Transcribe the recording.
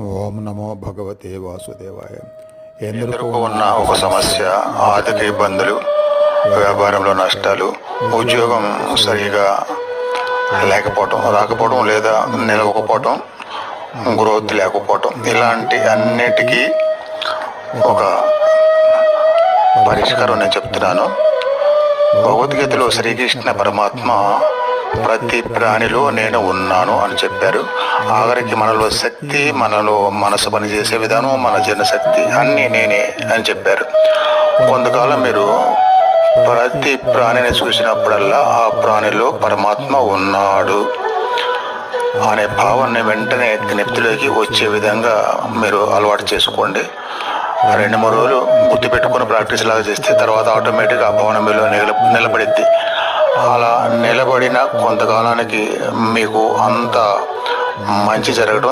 ఓం నమో భగవతే వాసుదేవాయ. ఎదురుకు ఉన్న ఒక సమస్య ఆర్థిక ఇబ్బందులు వ్యాపారంలో నష్టాలు ఉద్యోగం సరిగా లేకపోవటం రాకపోవడం లేదా నిలవకపోవటం గ్రోత్ లేకపోవటం ఇలాంటి అన్నిటికీ ఒక పరిష్కారం నేను చెప్తున్నాను. భగవద్గీతలో శ్రీకృష్ణ పరమాత్మ ప్రతి ప్రాణిలో నేను ఉన్నాను అని చెప్పారు. ఆఖరికి మనలో శక్తి మనలో మనసు పనిచేసే విధానం మన జనశక్తి అన్నీ నేనే అని చెప్పారు. కొంతకాలం మీరు ప్రతి ప్రాణిని చూసినప్పుడల్లా ఆ ప్రాణిలో పరమాత్మ ఉన్నాడు అనే భావాన్ని వెంటనే జ్ఞప్తిలోకి వచ్చే విధంగా మీరు అలవాటు చేసుకోండి. రెండు మూడు రోజులు గుర్తు పెట్టుకుని ప్రాక్టీస్ లాగా చేస్తే తర్వాత ఆటోమేటిక్గా ఆ భవనం మీలో నిల నిలబడిద్ది. అలా నిలబడిన కొంతకాలానికి మీకు అంత మంచి జరగడం